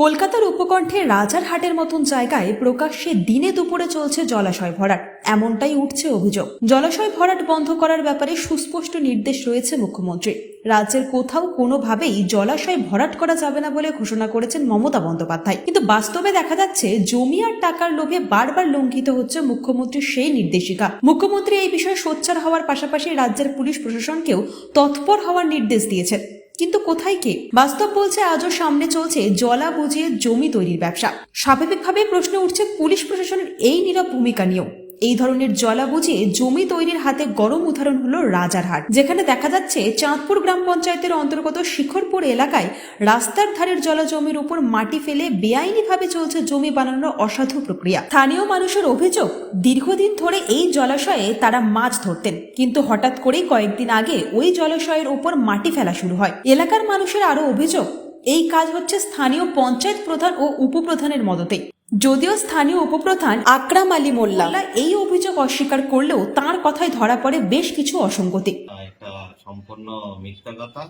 কলকাতার উপকণ্ঠে রাজারহাটের মতন জায়গায় প্রকাশ্যে দিনে দুপুরে চলছে জলাশয় ভরাট। এমনটাই উঠছে অভিযোগ। জলাশয় ভরাট বন্ধ করার ব্যাপারে সুস্পষ্ট নির্দেশ রয়েছে মুখ্যমন্ত্রী রাজ্যের কোথাও কোনোভাবেই জলাশয় ভরাট করা যাবে না বলে ঘোষণা করেছেন মমতা বন্দ্যোপাধ্যায়। কিন্তু বাস্তবে দেখা যাচ্ছে, জমি আর টাকার লোভে বারবার লঙ্ঘিত হচ্ছে মুখ্যমন্ত্রীর সেই নির্দেশিকা। মুখ্যমন্ত্রী এই বিষয়ে সোচ্চার হওয়ার পাশাপাশি রাজ্যের পুলিশ প্রশাসনকেও তৎপর হওয়ার নির্দেশ দিয়েছেন। কিন্তু কোথায় কে? বাস্তব বলছে আজও সামনে চলছে জলা বুঝিয়ে জমি তৈরির ব্যবসা। স্বাভাবিকভাবে প্রশ্ন উঠছে পুলিশ প্রশাসনের এই নীরব ভূমিকা নিয়েও। এই ধরনের জলা বুঝিয়ে জমি তৈরির হাতে গরম উদাহরণ হলো রাজারহাট। যেখানে দেখা যাচ্ছে চাঁদপুর গ্রাম পঞ্চায়েতের অন্তর্গত শিখরপুর এলাকায় রাস্তার ধারের জলা জমির উপর মাটি ফেলে বেআইনিভাবে চলছে জমি বানানোর অসাধু প্রক্রিয়া। স্থানীয় মানুষের অভিযোগ, দীর্ঘদিন ধরে এই জলাশয়ে তারা মাছ ধরতেন। কিন্তু হঠাৎ করেই কয়েকদিন আগে ওই জলাশয়ের উপর মাটি ফেলা শুরু হয়। এলাকার মানুষের আরও অভিযোগ, এই কাজ হচ্ছে স্থানীয় পঞ্চায়েত প্রধান ও উপপ্রধানের মদতে যদিও স্থানীয় উপপ্রধান আকরাম আলী মোল্লা এই অভিযোগ অস্বীকার করলেও তার কথায় ধরা পড়ে বেশ কিছু অসঙ্গতি। একটা সম্পূর্ণ মিথ্যা কথা।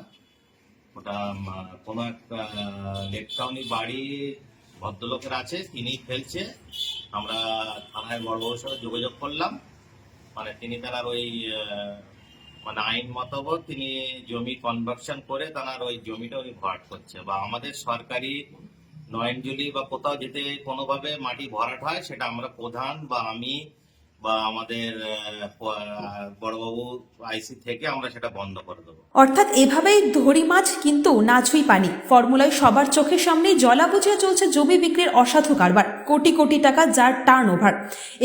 ওটা কোনো একটা লেকটাউনি বাড়ি ভদ্রলোকের আছে তিনি ফেলছে। আমরা থানায় বড়বাবুর সাথে যোগাযোগ করলাম। মানে তিনি তার ওই মানে আইন মতবত তিনি জমি কনভার্সন করে তার ওই জমিটা উনি ভরাট করছে। বা আমাদের সরকারি নয়নজুলি বা কোথাও যেতে কোনোভাবে মাটি ভরাট হয়, সেটা আমরা প্রধান বা আমি বা আমাদের বড়বাবু আইসি থেকে আমরা সেটা বন্ধ করে দেবো। অর্থাৎ এভাবেই ধরি মাছ কিন্তু নাছুই পানি। ফর্মুলায় সবার চোখের সামনেই জলাবুঝিয়ে চলছে জমি বিক্রির অসাধু কারবার, কোটি কোটি টাকা যার টার্ন ওভার।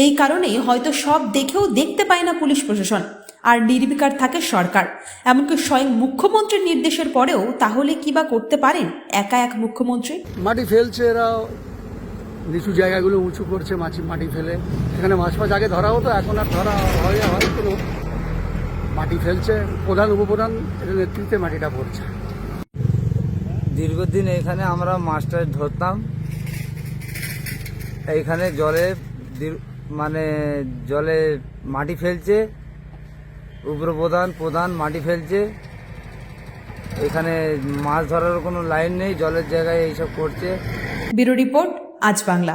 এই কারণেই হয়তো সব দেখেও দেখতে পায় না পুলিশ প্রশাসন। আর নির্বিকার থাকে সরকার। এমনকি স্বয়ং মুখ্যমন্ত্রীর নির্দেশের পরেও তাহলে কি বা করতে পারেন একা এক মুখ্যমন্ত্রী? মাটি ফেলছে এরা। নিচু জায়গাগুলো উঁচু করছে মাছি মাটি ফেলে। এখানে মাছ মাছ আগে ধরা হতো এখন আর ধরা হয় হয় কোনো। মাটি ফেলছে প্রধান উপপ্রধান এদের নেতৃত্বে মাটিটা পড়ছে। দীর্ঘদিন এখানে আমরা মাছটা ধরতাম। এইখানে জলে দীর- মানে জলে মাটি ফেলছে উপপ্রধান প্রধান মাটি ফেলছে। এখানে মাছ ধরার কোনো লাইন নেই, জলের জায়গায় এইসব করছে। ব্যুরো রিপোর্ট, আজ বাংলা।